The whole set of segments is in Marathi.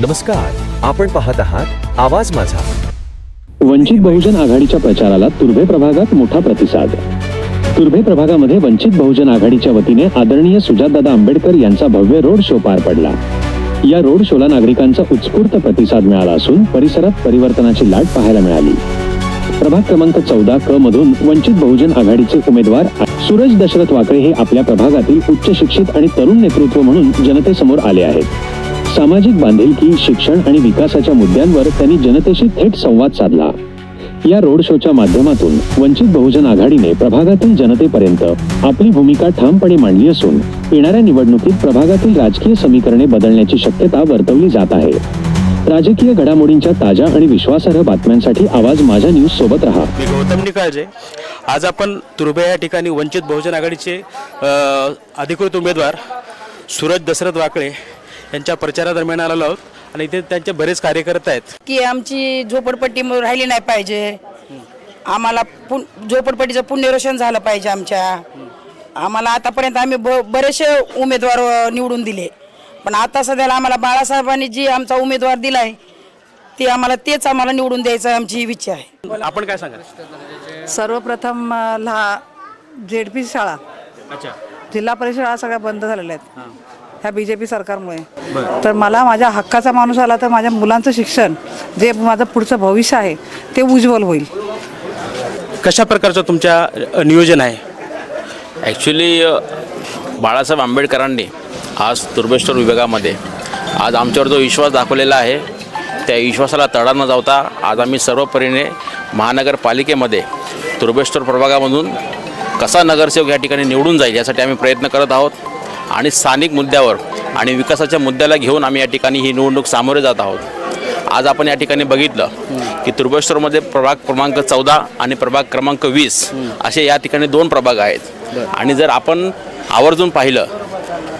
नमस्कार आपण पाहत आहात आवाज माझा. वंचित बहुजन आघाडीच्या प्रचाराला तुर्भे प्रभागात मोठा प्रतिसाद. तुर्भे प्रभागामध्ये वंचित बहुजन आघाडीच्या वतीने आदरणीय सुजातदादा आंबेडकर यांचा भव्य रोड शो पार पडला. या रोड शोला नागरिकांचा उत्स्फूर्त प्रतिसाद मिळाला असून परिसरात परिवर्तनाची लाट पाहायला मिळाली. प्रभाग क्रमांक चौदा क मधून वंचित बहुजन आघाडीचे उमेदवार सूरज दशरथ वाकळे हे आपल्या प्रभागातील उच्च शिक्षित आणि तरुण नेतृत्व म्हणून जनतेसमोर आले आहेत. सामाजिक बांधिलकी शिक्षण आणि विकासाच्या मुद्द्यांवर त्यांनी जनतेशी थेट संवाद साधला. या रोड शोच्या माध्यमातून वंचित बहुजन आघाडीने प्रभागातील जनतेपर्यंत आपली भूमिका ठामपणे मांडली असून येणाऱ्या निवडणुकीत प्रभागातील राजकीय समीकरणे बदलण्याची शक्यता वर्तवली जात आहे. राजकीय घडामोडींच्या ताज्या आणि विश्वासार्ह बातम्यांसाठी आवाज माझ्या न्यूज सोबत रहा. मी गौतम निकाळजे आज आपण तुर्भे या ठिकाणी वंचित बहुजन आघाडीचे अधिकृत उमेदवार सूरज दशरथ वाकळे यांच्या प्रचारादरम्यान आलेलो आहोत. आणि इथे त्यांचे बरेच कार्यकर्ते आहेत. की आमची झोपडपट्टी म- राहिली नाही पाहिजे. आम्हाला पुन झोपडपट्टीचं पुनर्वसन झालं पाहिजे आमच्या. आम्हाला आतापर्यंत आम्ही ब बरेचसे उमेदवार निवडून दिले. पण आता सध्याला आम्हाला बाळासाहेबांनी जी आमचा उमेदवार दिलाय ते आम्हाला तेच आम्हाला निवडून द्यायचं आमची इच्छा आहे. आपण काय सांगाल? सर्वप्रथम लहा जेड पी शाळा. अच्छा. जिल्हा परिषद सगळ्या बंद झालेल्या आहेत. ह्या बी जे पी सरकारमुळे. तर मला माझ्या हक्काचा माणूस आला तर माझ्या मुलांचं शिक्षण जे माझं पुढचं भविष्य आहे ते उज्ज्वल होईल. कशा प्रकारचं तुमच्या नियोजन आहे? ॲक्च्युली बाळासाहेब आंबेडकरांनी आज तुर्बेश्वर विभागामध्ये आज आमच्यावर जो विश्वास दाखवलेला आहे त्या विश्वासाला तडा न जावता आज आम्ही सर्व परीने महानगरपालिकेमध्ये तुर्बेश्वर प्रभागामधून कसा नगरसेवक या ठिकाणी निवडून जाईल यासाठी आम्ही प्रयत्न करत आहोत. आणि स्थानिक मुद्द्यावर आणि विकासाच्या मुद्द्याला घेऊन आम्ही या ठिकाणी ही निवडणूक सामोरे जात आहोत. आज आपण या ठिकाणी बघितलं की तुर्बेश्वरमध्ये प्रभाग क्रमांक चौदा आणि प्रभाग क्रमांक वीस असे या ठिकाणी दोन प्रभाग आहेत. आणि जर आपण आवर्जून पाहिलं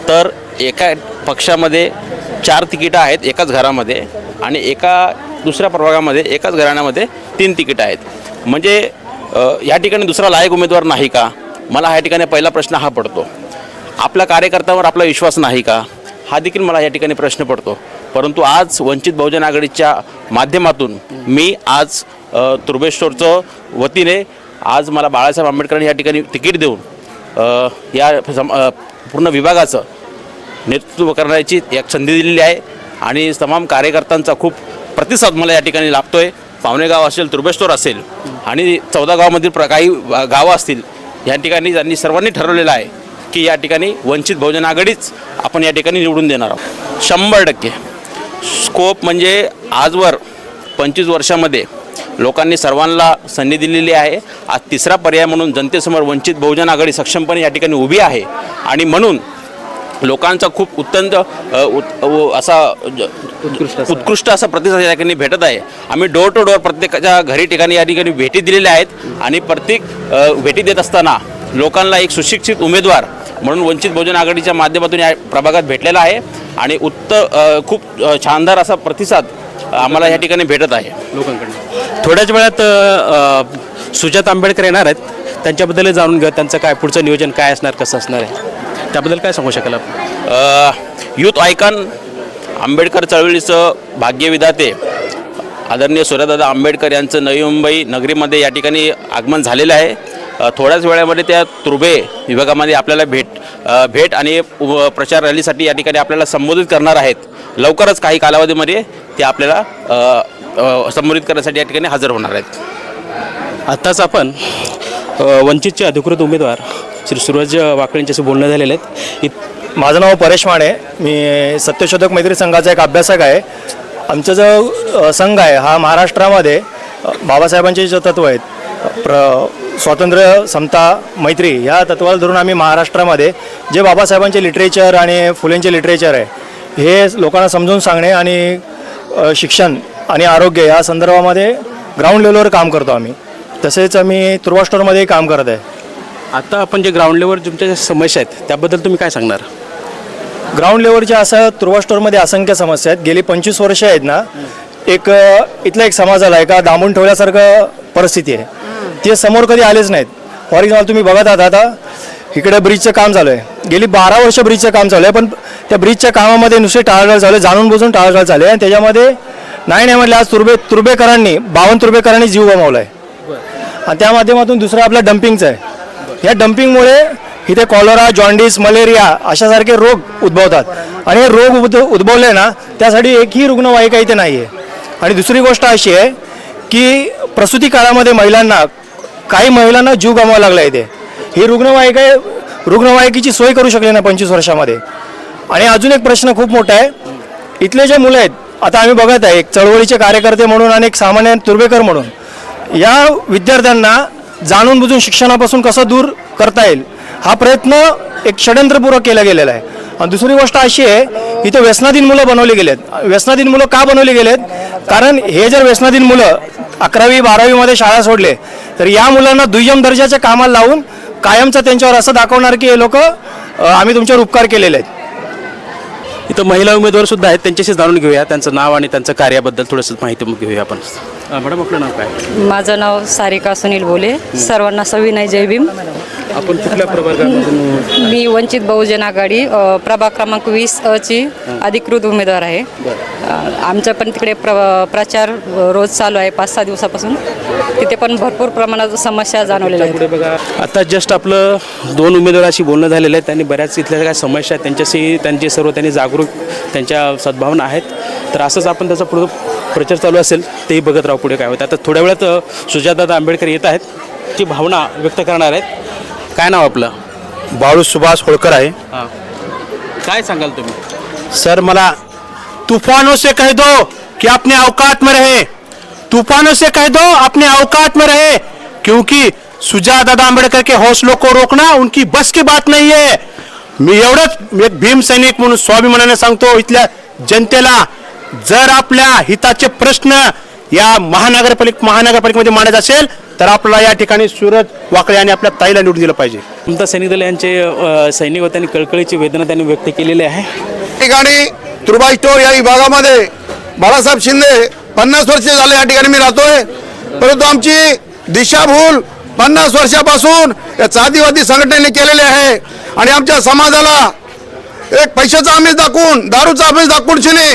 तर एका पक्षामध्ये चार तिकीटं आहेत एकाच घरामध्ये आणि एका दुसऱ्या प्रभागामध्ये एकाच घराण्यामध्ये तीन तिकीटं आहेत. म्हणजे या ठिकाणी दुसरा लायक उमेदवार नाही का? मला ह्या ठिकाणी पहिला प्रश्न हा पडतो. आपल्या कार्यकर्त्यावर आपला विश्वास नाही का? हा देखील मला या ठिकाणी प्रश्न पडतो. परंतु आज वंचित बहुजन आघाडीच्या माध्यमातून मी आज तुर्बेश्वरचं वतीने आज मला बाळासाहेब आंबेडकरांनी या ठिकाणी तिकीट देऊन या सम पूर्ण विभागाचं नेतृत्व करण्याची एक संधी दिलेली आहे आणि तमाम कार्यकर्त्यांचा खूप प्रतिसाद मला या ठिकाणी लाभतो आहे पावणेगाव असेल तुर्बेश्वर असेल आणि चौदा गावामधील प्र काही गावं असतील या ठिकाणी त्यांनी सर्वांनी ठरवलेलं आहे की या ठिकाणी वंचित बहुजन आघाडीच आपण या ठिकाणी निवडून देणार आहोत. शंभर टक्के. स्कोप म्हणजे आजवर पंचवीस वर्षामध्ये लोकांनी सर्वांना संधी दिलेली आहे. आज तिसरा पर्याय म्हणून जनतेसमोर वंचित बहुजन आघाडी सक्षमपणे या ठिकाणी उभी आहे. आणि म्हणून लोकांचा खूप उत्तंत असा उत्कृष्ट असा. प्रतिसाद या ठिकाणी भेटत आहे. आम्ही डोर टू डोअर प्रत्येकाच्या घरी ठिकाणी या ठिकाणी भेटी दिलेल्या आहेत. आणि प्रत्येक भेटी देत असताना लोकांना एक सुशिक्षित उमेदवार म्हणून वंचित बहुजन आघाडीच्या माध्यमातून या प्रभागात भेटलेला आहे आणि उत्त खूप शानदार असा प्रतिसाद आम्हाला या ठिकाणी भेटत आहे. लोकांकडून. थोड्याच वेळात सुजात आंबेडकर येणार आहेत. त्यांच्याबद्दल जाणून घ्या त्यांचं काय पुढचं नियोजन काय असणार कसं असणार आहे. त्याबद्दल काय सांगू शकाल आपण? यूथ आयकॉन आंबेडकर चळवळीचं भाग्यविधाते आदरणीय सूर्यदादा आंबेडकर यांचं नवी मुंबई नगरीमध्ये या ठिकाणी आगमन झालेलं आहे. थोड्याच वेळामध्ये त्या तुर्भे विभागामध्ये आपल्याला भेट भेट आणि प्रचार रॅलीसाठी या ठिकाणी आपल्याला संबोधित करणार आहेत. लवकरच काही कालावधीमध्ये ते आपल्याला संबोधित करण्यासाठी या ठिकाणी हजर होणार आहेत. आत्ताच आपण वंचितचे अधिकृत उमेदवार श्री सूरज वाकळेंच्याशी बोलणं झालेले आहेत. इत- माझं नाव परेश माने. मी सत्यशोधक मैत्री संघाचा एक अभ्यासक आहे. आमचा जो संघ आहे हा महाराष्ट्रामध्ये बाबासाहेबांचे जे तत्व आहेत प्र स्वातंत्र्य समता मैत्री ह्या तत्वाला धरून आम्ही महाराष्ट्रामध्ये जे बाबासाहेबांचे लिटरेचर आणि फुलेंचे लिटरेचर आहे हे लोकांना समजून सांगणे आणि शिक्षण आणि आरोग्य या संदर्भामध्ये ग्राउंड लेवलवर काम करतो आम्ही. तसेच आम्ही तुर्वा स्टोअरमध्येही काम करत आहे. आता आपण जे ग्राउंड लेवल तुमच्या ज्या समस्या आहेत त्याबद्दल तुम्ही काय सांगणार? ग्राउंड लेवलच्या असं तुर्वा स्टोअरमध्ये असंख्य समस्या आहेत. गेली पंचवीस वर्ष आहेत ना एक इथला एक समाज आला आहे का दाबून ठेवल्यासारखं परिस्थिती आहे. ते समोर कधी आलेच नाहीत. फॉर एक्झाम्पल तुम्ही बघत आहात आता इकडे ब्रिजचं काम चालू आहे. गेली बारा वर्ष ब्रिजचं काम चालू आहे पण त्या ब्रिजच्या कामामध्ये नुसते टाळाटाळ चालू आहे जाणून बुजून टाळाटाळ चालू आहे. आणि त्याच्यामध्ये नाही नाही म्हटलं आज तुर्बे तुर्बेकरांनी बावन्न तुर्बेकरांनी जीव गमावला आहे आणि त्या माध्यमातून दुसरं आपलं डम्पिंगचं आहे. या डम्पिंगमुळे इथे कॉलरा जॉन्डिस मलेरिया अशासारखे रोग उद्भवतात. आणि हे रोग उद उद्भवले ना त्यासाठी एकही रुग्णवाहिका इथे नाही आहे आणि दुसरी गोष्ट अशी आहे की प्रसूती काळामध्ये महिलांना काही महिलांना जीव गमवावा लागला इथे. ही रुग्णवाहिका रुग्णवाहिकेची सोय करू शकली नाही पंचवीस वर्षामध्ये. आणि अजून एक प्रश्न खूप मोठा आहे. इथले जे मुलं आहेत आता आम्ही बघत आहे एक चळवळीचे कार्यकर्ते म्हणून आणि एक सामान्य तुर्बेकर म्हणून या विद्यार्थ्यांना जाणून बुजून शिक्षणापासून कसं दूर करता येईल हा प्रयत्न एक षडयंत्रपूर्वक केला गेलेला आहे. आणि दुसरी गोष्ट अशी आहे इथं व्यसनाधीन मुलं बनवली गेलेत. व्यसनाधीन मुलं का बनवली गेलेत? कारण हे जर व्यसनाधीन मुलं अकरावी बारावीमध्ये शाळा सोडले तर या मुलांना दुय्यम दर्जाच्या कामाला लावून कायमचं त्यांच्यावर असं दाखवणार की हे लोक आम्ही तुमच्यावर उपकार केलेले आहेत. इथं महिला उमेदवार सुद्धा आहेत त्यांच्याशी जाणून घेऊया. त्यांचं नाव आणि त्यांचं कार्याबद्दल थोडंसं माहिती मग घेऊया आपण. अं, मॅडम आपलं नाव काय? माझं नाव सारिका सुनील बोले. सर्वांना सविनय जय भीम. आपण कुठल्या प्रवर्गामधून मी वंचित बहुजन आघाडी अ, प्रभाग क्रमांक वीस अ ची अधिकृत उमेदवार आहे. अ, आमचं पण तिकडे प्र प्रचार अ, रोज चालू आहे पाच सहा दिवसापासून. तिथे पण भरपूर प्रमाणात समस्या जाणवलेल्या आहेत. पुढे बघा आता जस्ट आपलं दोन उमेदवाराशी बोलणं झालेलं आहे. त्यांनी बऱ्याच इथल्या काय समस्या आहेत. त्यांच्याशी त्यांचे सर्व त्यांनी जागरूक त्यांच्या सद्भावना आहेत. तर असंच आपण त्याचा पुढं प्रचार चालू असेल तेही बघत राहू पुढे काय होतं. आता थोड्या वेळात अ, सुजातदादा आंबेडकर येत आहेत. ती भावना व्यक्त करणार आहेत. काय नाव आपलं? बाळू सुभाष होळकर आहे. हां. काय सांगाल तुम्ही? सर मला तूफानों से कह दो कि अपने औकात में रहे. तूफानों से कह दो अपने औकात में रहे. क्योंकि सुजा दादा आंबेडकर के हौसलों को रोकना उनकी बस की बात नहीं है. मी एवढंच एक भीम सैनिक म्हणून स्वाभिमानाने सांगतो इथल्या जनतेला जर आपल्या हिताचे प्रश्न या महानगरपालिका महानगरपालिकेमध्ये मांडायचे असेल तर आपल्याला या ठिकाणी सूरज वाकळे आणि आपल्या ताईला निवडून दिलं पाहिजे. समता सैनिक दल यांचे सैनिक व त्यांनी कळकळीची वेदना त्यांनी व्यक्त केलेली आहे. ठिकाणी तुर्बा स्टोर या विभागामध्ये बाळासाहेब शिंदे पन्नास वर्ष झाले या ठिकाणी मी राहतोय. परंतु आमची दिशाभूल पन्नास वर्षापासून या जातीवादी संघटनेने केलेली आहे. आणि आमच्या समाजाला एक पैशाचा आमिष दाखवून दारूचा आमिष दाखवून शिने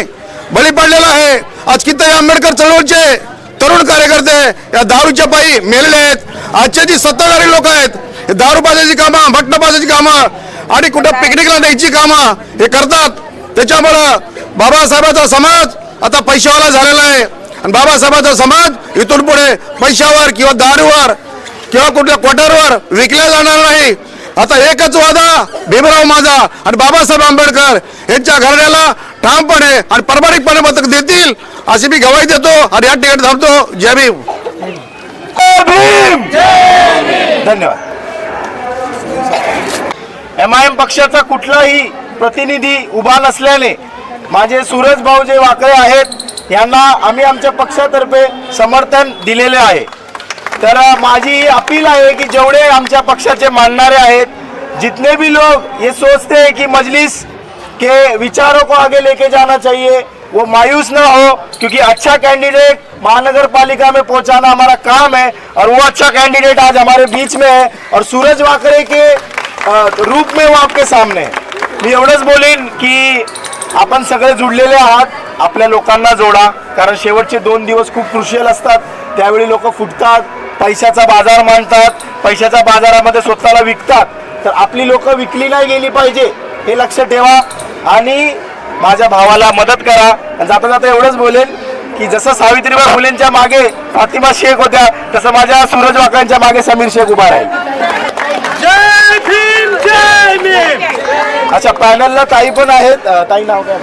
बळी पडलेला आहे. आज किती आंबेडकर चळवळचे तरुण कार्यकर्ते या दारूच्या पायी मेलेले आहेत. आजचे जी सत्ताधारी लोक आहेत हे दारू पाजायची कामं भट्ट पाजायची कामं आणि कुठं पिकनिकला न्यायची कामं हे करतात. त्याच्यामुळं बाबासाहेबाचा समाज आता पैशावाला झालेला आहे. आणि बाबासाहेबाचा समाज इथून पुढे पैशावर किंवा दारूवर किंवा कुठल्या क्वार्टरवर विकला जाणार नाही. आता एकच वादा भीमराव माझा आणि बाबासाहेब आंबेडकर यांच्या घराण्याला ठामपणे आणि प्रामाणिकपणे मत देतील. अशी मी गवाही देतो आणि या ठिकाणी थांबतो. जय भीम. धन्यवाद. एम आय एम पक्षाचा कुठलाही प्रतिनिधी उभा नसल्याने माझे सूरज भाऊ जे वाकळे आहेत. यांना आम्ही आमच्या पक्षातर्फे समर्थन दिलेले आहे. तर माझी अपील आहे की जेवढे आमच्या पक्षाचे मानणारे आहेत जितने भी लोग ये सोचते हैं कि मजलिस के विचारों को आगे लेके जाना चाहिए। वो मायूस ना हो क्योंकि अच्छा कैंडिडेट महानगर पालिका में पहुंचाना हमारा काम है और वो अच्छा कैंडिडेट आज हमारे बीच में है और सूरज वाकरे के रूप में वो आपके सामने है। मी एवढंच बोलेन की आपण सगळे जुडलेले आहात आपल्या लोकांना जोडा कारण शेवटचे दोन दिवस खूप क्रुशियल असतात. त्यावेळी लोक फुटतात पैशाचा बाजार मांडतात पैशाच्या बाजारामध्ये स्वतःला विकतात. तर आपली लोक विकली नाही गेली पाहिजे हे लक्ष ठेवा. आणि माझ्या भावाला मदत करा. जाता जाता एवढंच बोलेन की जसं सावित्रीबाई फुलेंच्या मागे फातिमा शेख होत्या तसं माझ्या सूरज वाकांच्या मागे समीर शेख उभा राहील. अच्छा पॅनलला ताई पण आहेत. ताई नाव काय?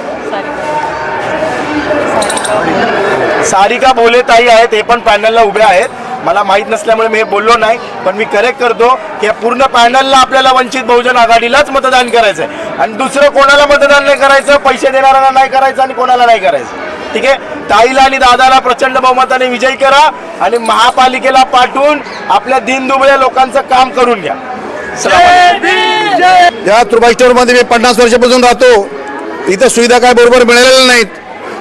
सारिका बोले. ताई आहेत हे पण पॅनलला उभे आहेत. मला माहीत नसल्यामुळे मी हे बोललो नाही पण मी करेक्ट करतो की या पूर्ण पॅनलला आपल्याला वंचित बहुजन आघाडीलाच मतदान करायचं आहे आणि दुसरं कोणाला मतदान नाही करायचं पैसे देणाऱ्यांना नाही करायचं आणि कोणाला नाही करायचं. ठीक आहे? ताईला आणि दादाला प्रचंड बहुमताने विजयी करा आणि महापालिकेला पाठवून आपल्या दिनदुबळ्या लोकांचं काम करून घ्या. या तुर्बा स्टोअरमध्ये मी पन्नास वर्षापासून राहतो. इथं सुविधा काय बरोबर मिळालेल्या नाहीत.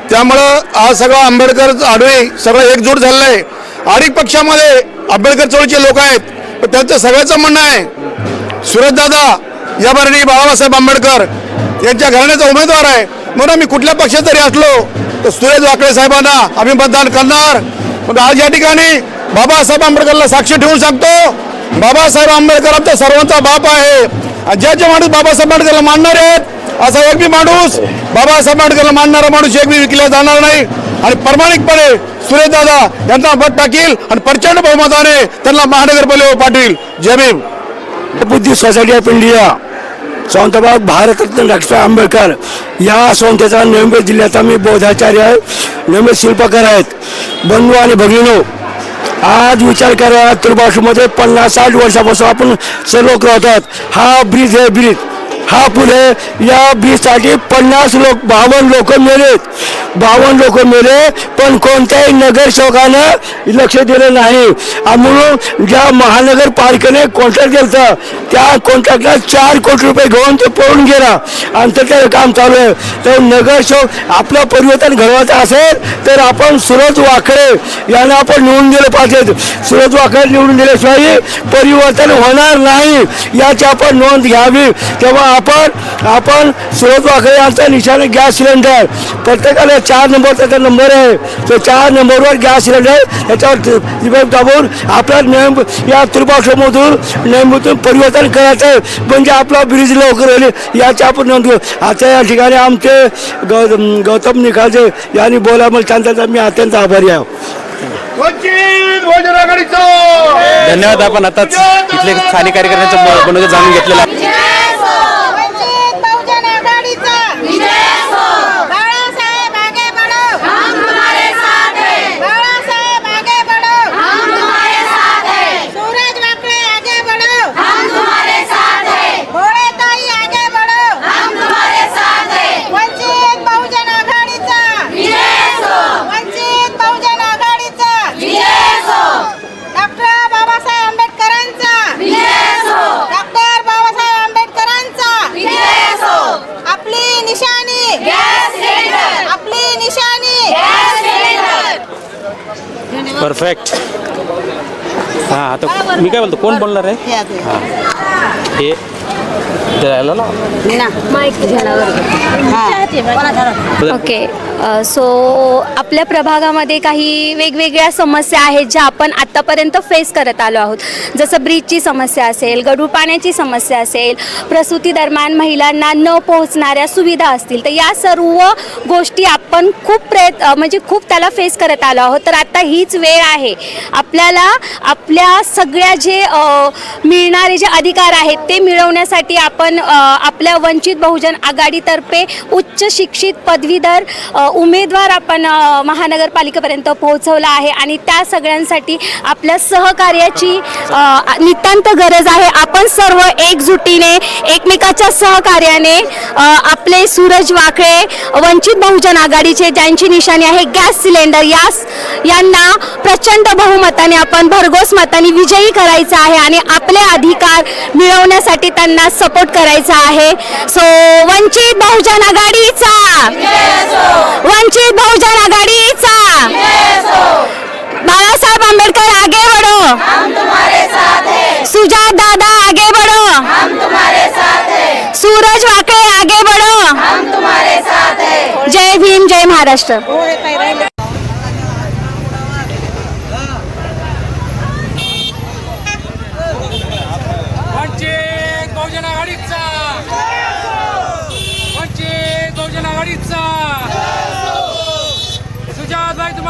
त्यामुळं आज सगळं आंबेडकर आडवे सगळं एकजूट झालेलं आहे अनेक पक्षामध्ये आंबेडकर चळवळीचे लोक आहेत. पण त्यांचं सगळ्याचं म्हणणं आहे सुरज या भरणी बाबासाहेब आंबेडकर यांच्या घराण्याचा उमेदवार आहे. म्हणून आम्ही कुठल्या पक्षात जरी असलो तर सुरेश वाकळे साहेबांना आम्ही मतदान करणार. मग आज या ठिकाणी बाबासाहेब आंबेडकरला साक्ष ठेवून सांगतो बाबासाहेब आंबेडकर आमचा सर्वांचा बाप आहे. आणि ज्या जे माणूस बाबासाहेब आंबेडकरला मानणार आहेत असा एक बी माणूस बाबासाहेब आंबेडकरला मानणारा माणूस एक बी विकला जाणार नाही. आणि प्रामाणिकपणे सुरेश दादा यांना मत टाकील आणि प्रचंड बहुमताने त्यांना महानगरपालिका पाठवील जमीन Buddhist society of India Sawantbag Bharat Ratna doctor Ambedkar या संस्थेचा नवी जिल्ह्याचा मी बौद्धाचार्य आहे नवी शिल्पकार आहेत. बंधू आणि भगिनो आज विचार करा तुर्बाशूमध्ये पन्नास साठ वर्षापासून आपण सर्व राहतात हा ब्रिज आहे ब्रिज. हा पुढे या बीसाठी पन्नास लोक बावन्न लोक मेलेत बावन्न लोक मेले पण कोणत्याही नगरसेवकानं लक्ष दिलं नाही. म्हणून ज्या महानगरपालिकेने कॉन्ट्रॅक्ट केलं त्या कॉन्ट्रॅक्टला चार कोटी रुपये घेऊन ते पळून गेला. आणि त्याचं काम चालू आहे. तर नगरसेवक आपलं परिवर्तन घडवायचं असेल तर आपण सुरज वाकडे यांना आपण निवडून दिलं पाहिजे. सुरज वाकडे निवडून दिल्याशिवाय परिवर्तन होणार नाही. याची आपण नोंद घ्यावी. तेव्हा आपण आपण सुरज वाकडे यांचा निशाणे गॅस सिलेंडर. प्रत्येकाला चार नंबरचा त्याचा नंबर आहे. तो चार नंबरवर गॅस सिलेंडर त्याच्यावर दाबून आपल्या नेम या त्रिभाषेमधून नेमतून परिवर्तन करायचं आहे. म्हणजे आपला ब्रिज लवकर होईल याची आपण नोंद घेऊ. आता या ठिकाणी आमचे गौ गौतम निखाजे यांनी बोलामुळे त्यांचा मी अत्यंत आभारी आहे. धन्यवाद आपण आताच इथले स्थानिक कार्यकर्त्यांचं बनवून जाणून घेतलेलं आहे वंचित बहुजन आघाडीचा बाळासाहेब आगे बढ़ो हम तुम्हारे साथ हैं बाळासाहेब आगे बढ़ो हम तुम्हारे साथ हैं सूरज वाकळे आगे बढ़ो हम तुम्हारे साथ हैं भोळे ताई आगे बढ़ो हम तुम्हारे साथ हैं वंचित बहुजन आघाडीचा वंचित बहुजन आघाडीचा डॉक्टर बाबासाहेब आंबेडकरांचा डॉक्टर बाबासाहेब आंबेडकरांचा आपली निशाणी आपली निशाणी परफेक्ट हां आता मी काय बोलतो? कोण बोलणार आहे? हां द्यायला. ओके. सो आपल्या प्रभागामध्ये काही वेगवेगळ्या समस्या आहेत ज्या आपण आत्तापर्यंत फेस करत आलो आहोत. जसं ब्रीजची समस्या असेल गढूळ पाण्याची समस्या असेल प्रसूती दरम्यान महिलांना न पोहोचणाऱ्या सुविधा असतील तर या सर्व गोष्टी आपण खूप प्रयत्न म्हणजे खूप त्याला फेस करत आलो आहोत. तर आता हीच वेळ आहे. आपल्याला आपल्या सगळ्या जे मिळणारे जे अधिकार आहेत ते मिळवण्यासाठी आपण आपल्या वंचित बहुजन आघाडीतर्फे उच्च शिक्षित पदवीधर उमेदवार आपण महानगरपालिकेपर्यंत पोहोचवला आहे आणि त्या सगळ्यांसाठी आपल्या सहकार्याची नितांत गरज आहे. आपण सर्व एकजुटीने एकमेकाच्या सहकार्याने आपले सूरज वाकळे वंचित बहुजन आघाडीचे ज्यांची निशाणी आहे गॅस सिलेंडर यास यांना प्रचंड बहुमताने आपण भरघोस मताने विजयी करायचं आहे आणि आपले अधिकार मिळवण्यासाठी त्यांना सपोर्ट करायचा आहे. सो वंचित बहुजन आघाडीचा. वंचित बहुजन आघाडीचा. बाळासाहेब आंबेडकर आगे बढ़ो सुजात दादा आगे बढ़ो सूरज वाकळे आगे बढ़ो जय भीम जय महाराष्ट्र वंचित बहुजन आघाडीचा वंचित बहुजन आघाडीचा सुजात भाई तुम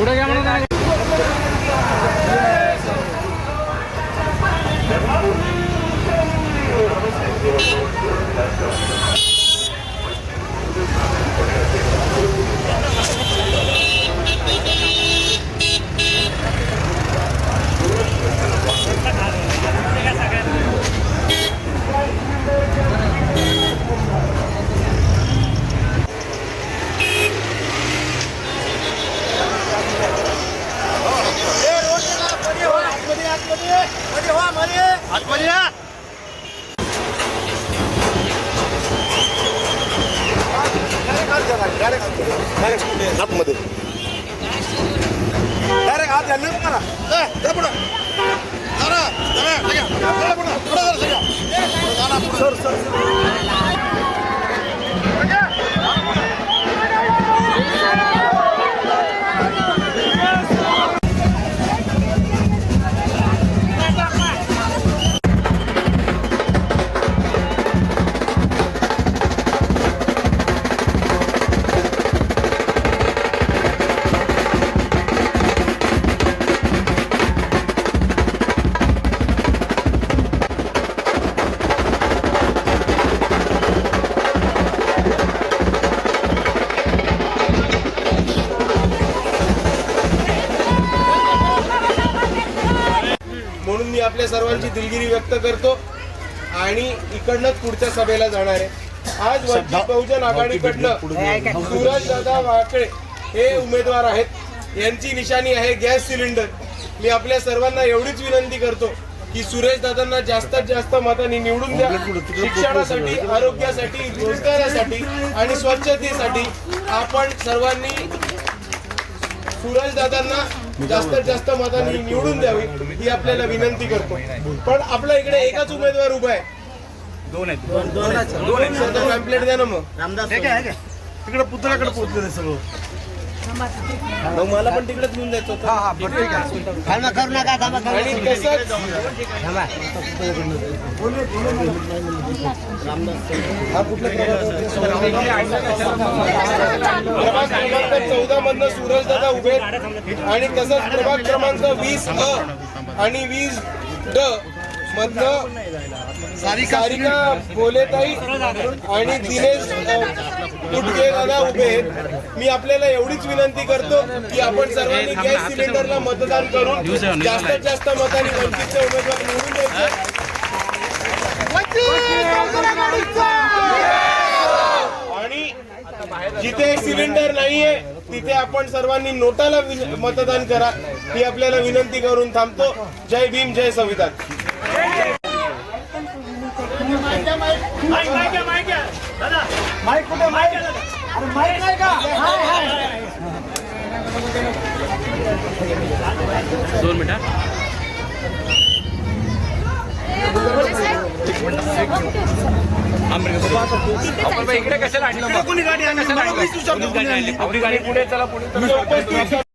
ওটা কেমন सर्वांची दिलगिरी व्यक्त करतो आणि इकडनंच पुढच्या सभेला जाणार आहे. आज वंचित बहुजन आघाडीकडनं सूरज दादा वाकळे हे उमेदवार आहेत. यांची निशाणी आहे गॅस सिलेंडर. मी आपल्या सर्वांना एवढीच विनंती करतो की सुरेश दादांना जास्तीत जास्त मतांनी निवडून द्या. शिक्षणासाठी आरोग्यासाठी रोजगारासाठी आणि स्वच्छतेसाठी आपण सर्वांनी सूरज दादांना जास्तीत जास्त मतांनी निवडून द्यावी ही आपल्याला विनंती करतो. पण आपल्या इकडे एकच उमेदवार उभा आहे. दोन आहेत. दोन पॅम्पलेट द्या ना मग. तिकडे पुतळ्याकडे पोहोचले सगळं. मला पण तिकडेच घेऊन जायचं होतं. आणि तसंच हा कुठला प्रभाग क्रमांक चौदा मधनं सूरज दादा उभे आहेत. आणि तसंच प्रभाग क्रमांक वीस अ आणि वीस ड मधनं सारिका बोलेताई आणि दिनेश गुटके दादा उभे आहेत. मी आपल्याला एवढीच विनंती करतो की आपण सर्वांनी गॅस सिलेंडरला मतदान करून जास्तीत जास्त मतांनी वंचितचे उमेदवार निवडून द्यायचे. आणि जिथे सिलेंडर नाहीये तिथे आपण सर्वांनी नोटाला मतदान करा. ही आपल्याला विनंती करून थांबतो. जय भीम जय संविधान. माइक माइक क्या माइक क्या दादा माइक कुठे माइक अरे माइक नाही का? हाय हाय दोन मिनिटं हाँ। हाँ, इकडे कशाला आणली? कोणी गाडी आणली? आपली गाडी पुढे चला पुढे.